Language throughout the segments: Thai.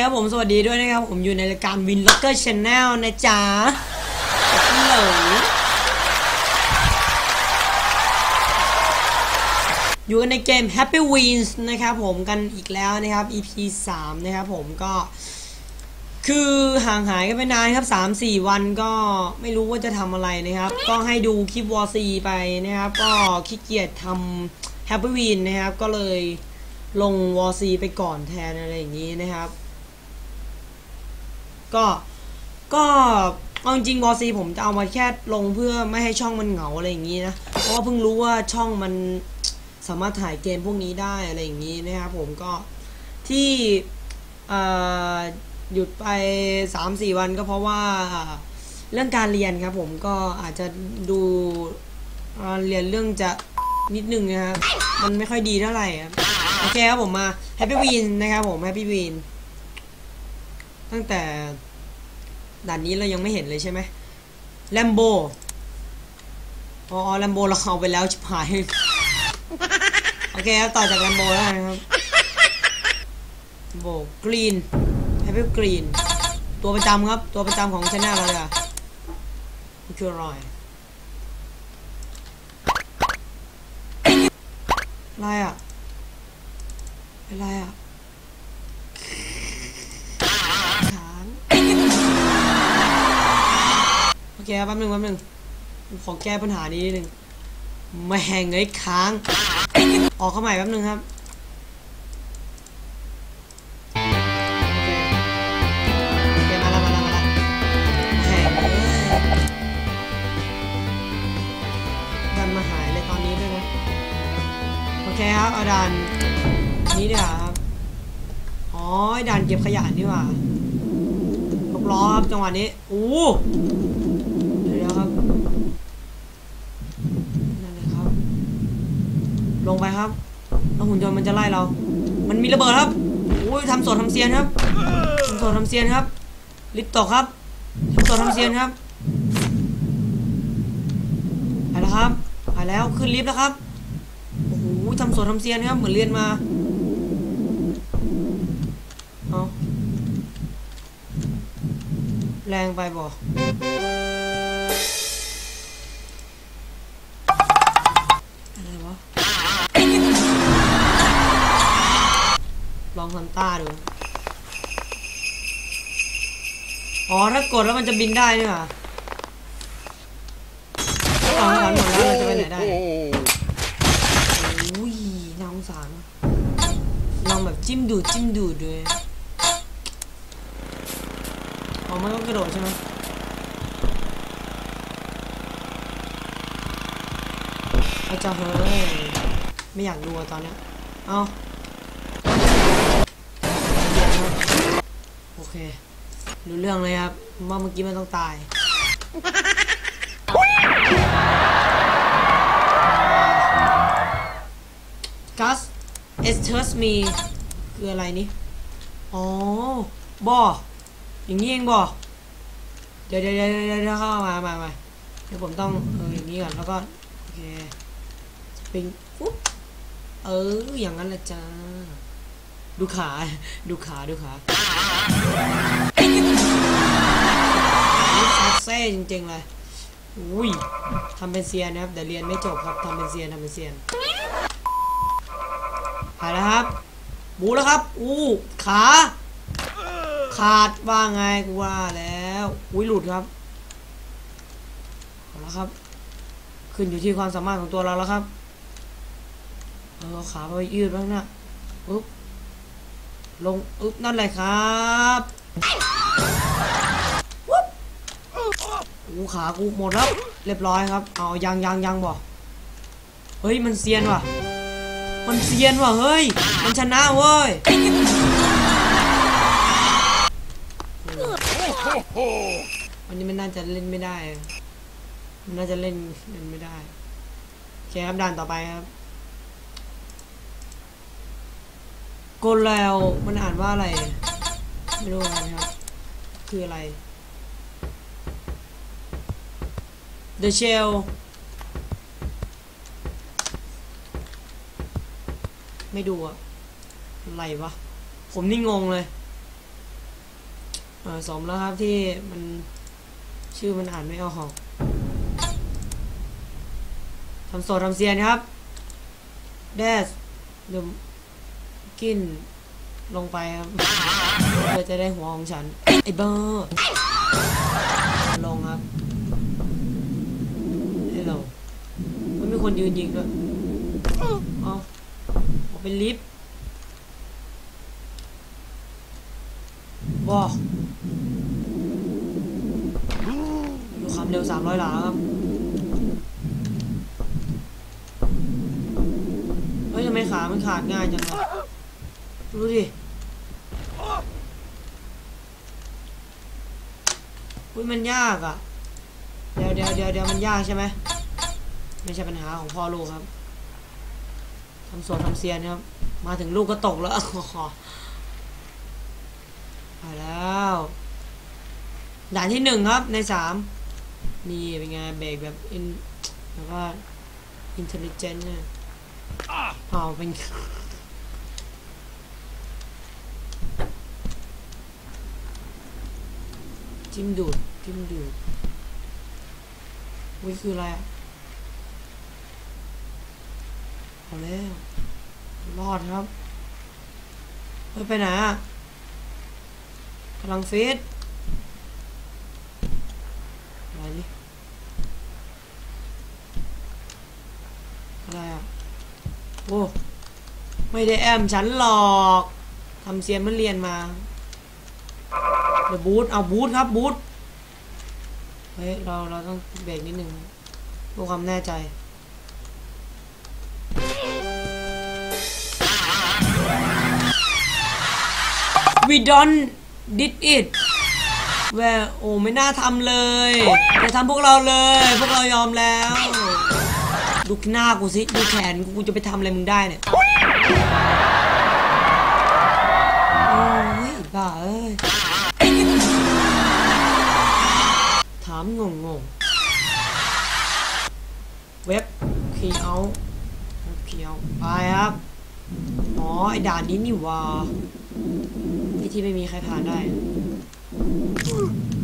ครับผมสวัสดีด้วยนะครับ ผมอยู่ในรายการ Win Locker Channel นะจ๊ะฮัลโหลอยู่กันในเกม Happy Wins นะครับผมกันอีกแล้วนะครับ EP 3 นะครับผมก็ คือห่างหายกันไปนานครับ 3-4 วันก็ไม่รู้ว่าจะทำอะไรนะครับ ก็ให้ดูคลิปวอซีไปนะครับ ก็ขี้เกียจทำ Happy Win นะครับ ก็เลยลงวอซีไปก่อนแทนอะไรอย่างนี้นะครับ ก็ก็เอาจริงวอซีผมจะเอามาแค่ลงเพื่อไม่ให้ช่องมันเหงาอะไรอย่างนี้นะ เพราะว่าเพิ่งรู้ว่าช่องมันสามารถถ่ายเกมพวกนี้ได้อะไรอย่างนี้นะครับผมก็ที่หยุดไป 3-4 วันก็เพราะว่าเรื่องการเรียนครับผมก็อาจจะดูเเรียนเรื่องจะนิดนึงนะครับ มันไม่ค่อยดีเท่าไหร่ครับ โอเคครับผมมา Happy Win นนะครับผม Happy Win ตั้งแต่ด่านนี้เรายังไม่เห็นเลยใช่ไหมแลมโบอ๋อแลมโบเราเอาไปแล้วชิบหายโอเคครับต่อจากแลมโบแล้วนะครับโบกรีนแฮปปี้กรีนตัวประจำครับ ตัวประจำของช anel เราเลยอะคืออะไรอะไรอะอะไรอะ แป๊บหนึงแป๊บหนึงขอแก้ปัญหานี้นิดนึงแม่งเอ้ยค้าง ออกเข้าใหม่แป๊บหนึงครับโอเคมาแล้วมาแล้วมาแล้วแม่งเอ้ยดันมาหายเลยตอนนี้ด้วยโอเคครับเอาด่านนี้ดีกว่าครับอ๋อด่านเก็บขยะนี่ว่าลกล้อครับจังหวะนี้อู้เดี๋ยวๆครับ นั่นเลยครับ ลงไปครับแล้วหุ่นยนต์มันจะไล่เรา มันมีระเบิดครับโอ้ยทำสดทำเซียนครับทำสดทำเซียนครับ ลิฟต์ตกครับทำสดทำเซียนครับไปแล้วครับไปแล้วขึ้นลิฟต์แล้วครับโอ้โหทำสดทำเซียนครับเหมือนเรียนมาเอาแรงไปบ่อะ องทำต้าดู อ๋อ ถ้ากดแล้วมันจะบินได้นี่หว่าถ้าของขวัญหมดแล้วเราจะไปไหนได้โอ้ยน่าสงสารลองแบบจิ้มดูดจิ้มดูดด้วยอ๋อมันต้องกระโดดใช่ไหมอาจาเฮ้ย ไม่อยากดูตอนเนี้ย เอา เครู้เรื่องเลยครับว่าเมื่อกี้มันต้องตายกัสเอสเทอร์สมีคืออะไรนี่ อ๋อ บอ อย่างนี้เองบอเดี๋ยวเดี๋ยวเดี๋ยวเดี๋ยวเดี๋ยวเข้ามามามาเดี๋ยวผมต้องเอออย่างนี้ก่อน แล้วก็ โอเคสปริงปุ๊บ เออ อย่างนั้นแหละจ้า ดูขา ดูขา ดูขานี่ซัดเซ่จริงๆเลยอุ้ยทำเป็นเซียนนะครับ แต่เรียนไม่จบครับทำเป็นเซียนทำเป็นเซียนหายแล้วครับบูแล้วครับ อู้ ขา ขาดว่าไงกูว่าแล้ว อุ้ยหลุดครับเอาละครับ ขึ้นอยู่ที่ความสามารถของตัวเราแล้วครับ เอาขาไปยืดบ้างนะอุ๊บ ลงอึ๊บนั่นแหละครับวุ๊บกูขากูหมดแล้ว เรียบร้อยครับ เอายังยังยังบอกเฮ้ยมันเซียนว่ะ มันเซียนว่ะเฮ้ย มันชนะเว้ยวันนี้มันน่าจะเล่นไม่ได้ มันน่าจะเล่นเล่นไม่ได้ โอเคครับด่านต่อไปครับ กลแล้วมันอ่านว่าอะไร ไม่รู้อนกันครับ คืออะไร The Shell ไม่ดูอะอะไรวะ ผมนี่งงเลยเออสมแล้วครับที่มันชื่อมันอ่านไม่ออกทำโสดทำเซียนครับเด สเดมกินลงไปครับเพื่อจะได้หัวของฉัน ไอ้เบอร์ลงครับไอ้เราไม่มีคนยืนยิงด้วยเอาเอาเป็นลิฟต์บอกดูความเร็วสามร้อยหลาครับเฮ้ยทำไมขามันขาดง่ายจังวะ ดูดิอุ้ยมันยากอะ เดี๋ยวเดี๋ยวเดี๋ยวเดี๋ยวมันยากใช่ไหมไม่ใช่ปัญหาของพ่อลูกครับทำสวนทำเซียนครับ มาถึงลูกก็ตกแล้วไปแล้ว ด่านที่หนึ่งครับในสามนี่เป็นไงเบรกแบบอินแบบว่าอินเทลเจนต์เนี่ยเอาเป็น จิ้มดูด จิ้มดูดวิคืออะไรเอาแล้ว รอดครับเฮ้ยไปไหนอะกำลังฟีดอะไรนี่อะไรอะ โอ้ ไม่ได้แอมฉันหรอก ทำเซียมันเรียนมา ดี๋ยวบูทเอาบูทครับบูทเฮ้ยเราเราต้องเบรกนิดนึงเพื่อความแน่ใจ we don't did it แวโอ้ไม่น่าทำเลยอย่าทำพวกเราเลย พวกเรายอมแล้ว ดูหน้ากูสิ ดูแขนกูกูจะไปทำอะไรมึงได้เนี่ย โอ้ยบ้าเอ้ยามงงงเว็บคีเอาเว็บคีเอาไปครับ อ๋อ ไอด่านนี้นี่ว่าไอที่ไม่มีใครผ่านได้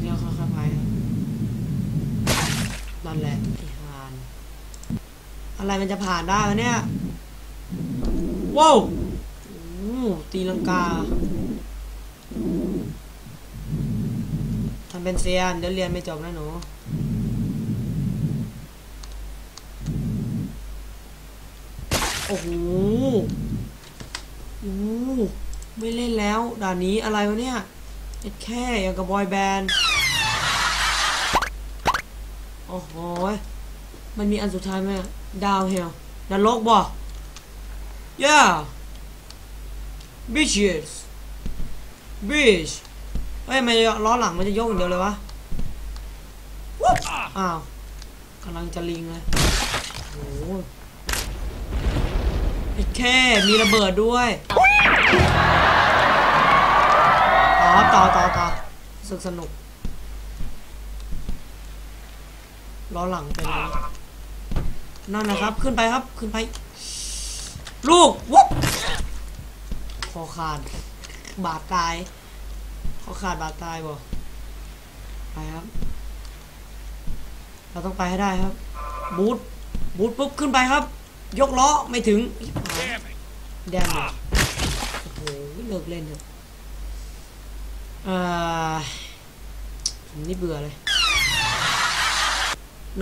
เรียกค่อยๆไปครับนั่นแหละไอฮาน อะไรมันจะผ่านได้วะเนี่ย ว้าวโอ้ตีลังกาทำ เป็นเซียนเดี๋ยวเรียนไม่จบนะหนูโอ้โหโอ้โหไม่เล่นแล้ว ด่านนี้อะไรวะเนี่ยเอ็ดแค่อย่างกับบอยแบนด์โอ้โหมันมีอันสุดท้ายไหมดาวเฮลนรกบ่ yeah bitches bitch เฮ้ยมันล้อหลังมันจะโยกอย่างเดียวเลยวะอ้าวกำลังจะลิงเลยโอ้โหไอ้แค่มีระเบิดด้วยต่อต่อต่อต่อสึกสนุกล้อหลังเป็นอะไรนั่นนะครับ ขึ้นไปครับขึ้นไป ลูกวุ๊บคอขาดบาดตาย คอขาดบาดตายบ่ไปครับ เราต้องไปให้ได้ครับ บูทบูทปุ๊บขึ้นไปครับ ยกล้อไม่ถึงแดงเลยโอ้โหเลิกเล่นเถอะอ่าผมนี่เบื่อเลย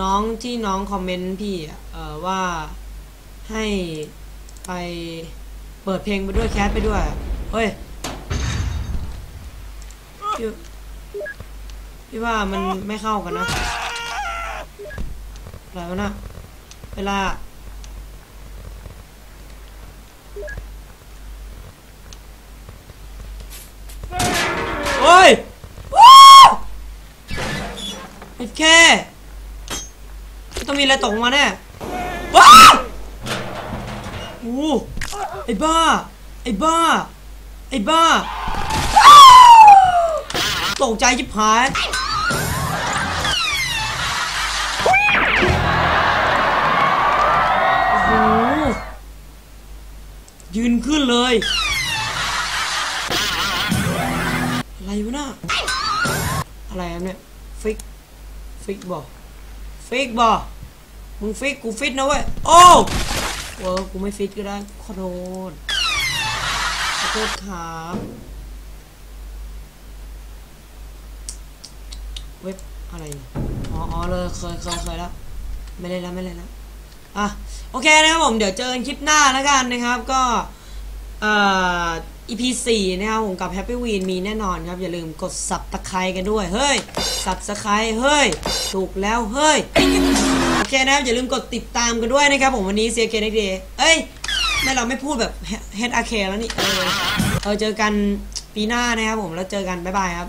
น้องที่น้องคอมเมนต์พี่เอ่อว่าให้ไปเปิดเพลงไปด้วยแคสไปด้วย เฮ้ย พี่พี่ว่ามันไม่เข้ากันนะอะไรวะนะเวลาโอ้ยว้าวไอ้แค่ต้องมีอะไรตกมาแน่ว้าวโอ้ไอ้บ้า ไอ้บ้า ไอ้บ้า ตกใจจิบหาย โอ้โห ยืนขึ้นเลย อะไรวะน่ะอะไรเนี่ย ฟิก ฟิกบอฟิกบอมึงฟิก กูฟิตนะเว้ย โอ้เออกูไม่ฟิตก็ได้ขอโทษขอโทษครับ เว็บอะไรอ๋ออ๋อเลยเคยเคยเคยแล้ว ไม่เล่นแล้วไม่เล่นแล้วอะโอเคนะครับผมเดี๋ยวเจอกันคลิปหน้าแล้วกันนะครับก็เอ่อ EP 4นะครับผมกับ Happy Ween มีแน่นอนครับ อย่าลืมกด Subscribe กันด้วย เฮ้ย Subscribe เฮ้ย ถูกแล้วเฮ้ย โอเคนะครับ อย่าลืมกดติดตามกันด้วยนะครับผมวันนี้เซียเกนเดย์เอ้ยไม่เราไม่พูดแบบ Head a r c a แล้วนี่เออเออเจอกันปีหน้านะครับผมแล้วเจอกัน บ๊ายบายครับ